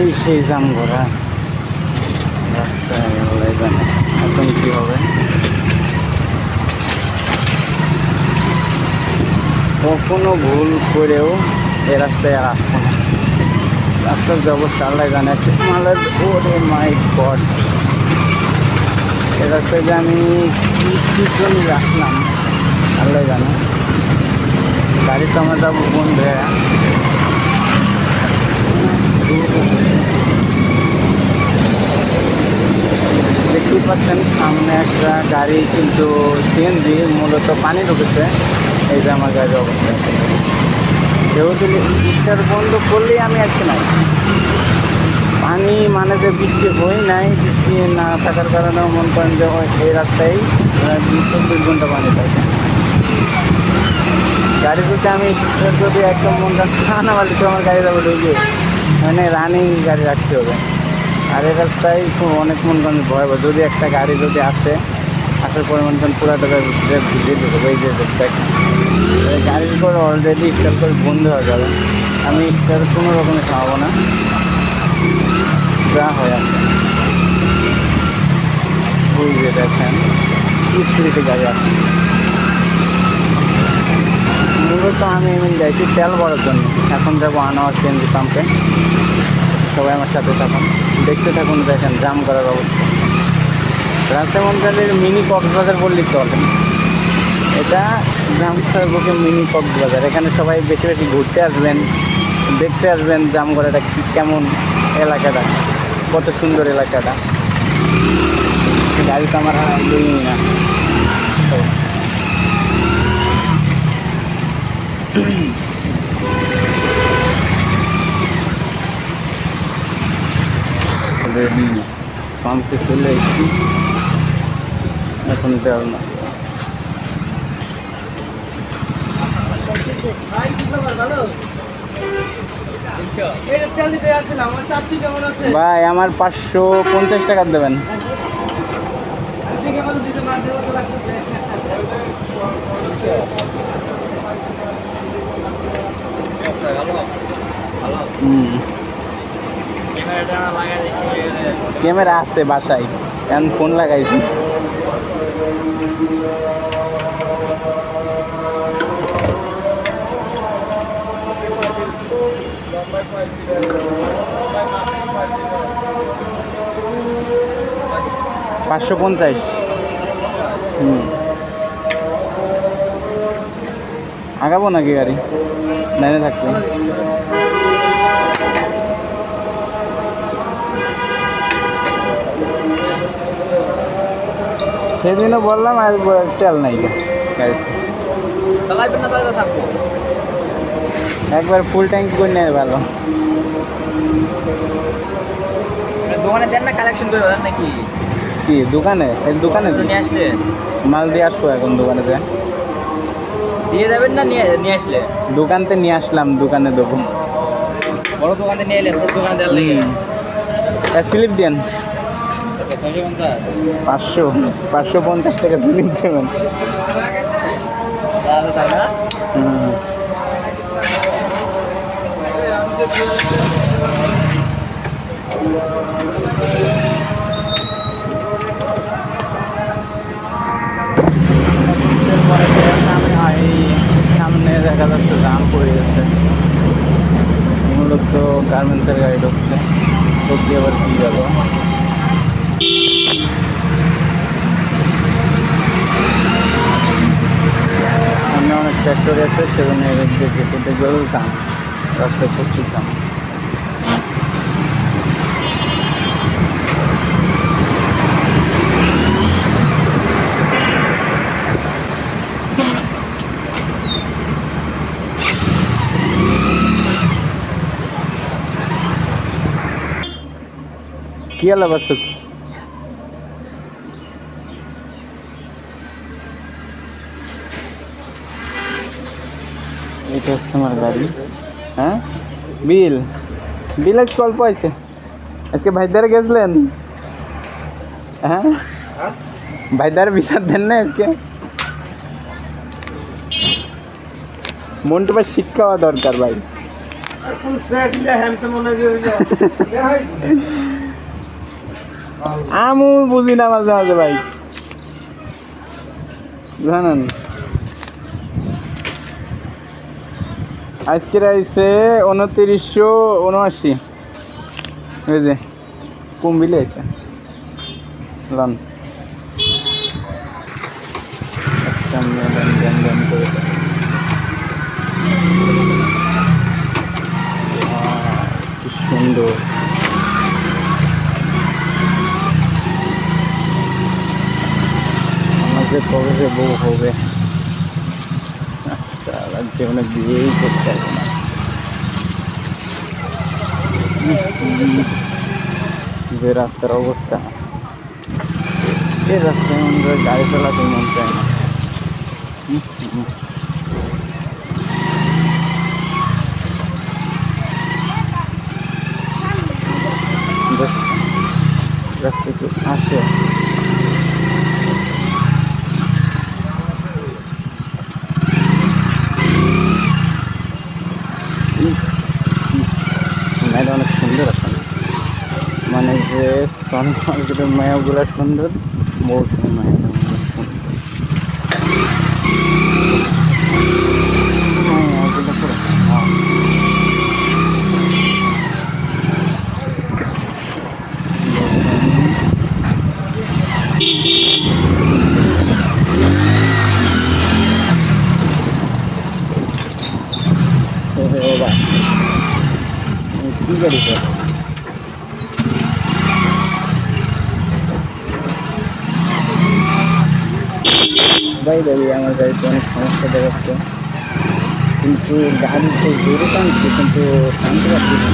এই সেই জাম ঘোরা রাস্তায় এখন কি হবে? কখনো ভুল করেও এ রাস্তায় আর আসব না। রাস্তার যে অবস্থা আল্লাহ জানে। মালের ওরে মাই গড। এ রাস্তায় যে আমি কি কি জন্য রাখলাম, আল্লাহ জানে। গাড়ি তো আমার যাব বন্ধ। দেখতেই পাচ্ছেন, সামনে একটা গাড়ি কিন্তু সিএনজি মূলত পানি ঢুকেছে। এই যে আমার গাড়ির অবস্থা। যেহেতু স্টার বন্ধ করলেই আমি আছি নাই পানি মানে যে বৃষ্টি হই নাই, বৃষ্টি না থাকার কারণে মন করেন যে এই রাস্তায় চব্বিশ ঘণ্টা পানি থাকে। গাড়ি যদি আমি যদি একদম মন করেন না বাড়ি তো আমার গাড়ি যাব ঢুকে মানে রানিং গাড়ি রাখতে হবে। আর এই রাস্তায় অনেক মন ভয় পায়। যদি একটা গাড়ি যদি আসে আসার পরে মনে করেন পুরাটা ভিজিয়ে এই যে গাড়ির করে অলরেডি স্টার করে বন্ধ হয়ে যাবে। আমি স্টার কোনো রকমে খাওয়াবো না। যা হয় আছে ওই যে দেখেন, স্পিডে গাড়ি আছে মূলত আমি এমনি যাইছি তেল ভরার জন্য। এখন যাব আনোয়ার সিএনজি পাম্পে সবাই আমার সাথে থাকুন। দেখতে থাকুন, দেখেন জাম করার অবস্থা। রাজমন্ডলের মিনি কক্সবাজার বললেই চলে। এটা জামসার বুকে মিনি কক্সবাজার। এখানে সবাই বেশি বেশি ঘুরতে আসবেন, দেখতে আসবেন জামগড়াটা কি, কেমন এলাকাটা, কত সুন্দর এলাকাটা। গাড়ি তো আমার লই না তো রেডি পাম্পে চলে এসেছি এখন তেল না ভাই আমার পাঁচশো পঞ্চাশ টাকা দেবেন। হুম ক্যামেরা আছে বাসায়। এখন ফোন লাগাইছি। পাঁচশো পঞ্চাশ। হুম। আগাবো নাকি গাড়ি? লাইনে থাকতে। সেদিনও বললাম আর তেল নাই গাড়িতে একবার ফুল ট্যাঙ্ক করে নেয় ভালো। দোকানে দেন না কালেকশন করে নাকি? কি দোকানে? দোকানে মাল দিয়ে আসব এখন দোকানে যে দিয়ে যাবেন না নিয়ে নিয়ে আসলে? দোকানতে নিয়ে আসলাম দোকানে দেবো। বড় দোকানে নিয়ে এলে ছোট দোকানে লাগে। স্লিপ দেন। পাঁচশো পাঁচশো পঞ্চাশ টাকা স্লিপ দেবেন। হুম। এরপরে সামনে হয় এই সামনে দেখা যাচ্ছে জাম পড়ে গেছে মূলত গার্মেন্টসের গাড়ি ঢুকছে ঢুকতে আবার কি যাব সামনে অনেক ট্র্যাক্টর আছে সেজন্য এদিক দিয়ে যেতে দেখবেও জাম রাস্তায় প্রচুর জাম কি হলো বাসুক এটা হচ্ছে আমার গাড়ি হ্যাঁ বিল বিল আজ অল্প আছে আজকে ভাইদারে গেছিলেন হ্যাঁ ভাইদার বিচার দেন না আজকে মনটা ভাই শিক্ষা হওয়া দরকার ভাই আমু বুঝি না মাঝে মাঝে ভাই। জানেন? আজকের আইসে উনত্রিশশো উনআশি। এই যে কুম্বিলে আইসে লন। সুন্দর। আমাকে কবে যে বউ হবে। সারা জীবনে বিয়েই করতে হবে না। যে রাস্তার অবস্থা। এই রাস্তায় মনে গাড়ি চালাতে মন চায় না। রাস্তা একটু আসে ইস, ইস, মেয়েটা অনেক সুন্দর আছে মানে যে সন মার্কেটের মায়াগুলো সুন্দর বহুত মায়াটা অনেক সুন্দর ভাই ভাই আমার গাড়িতে অনেক সমস্যা দেখাচ্ছে কিন্তু গাড়ি তো জোরে টানছে কিন্তু টানতে পারছি না।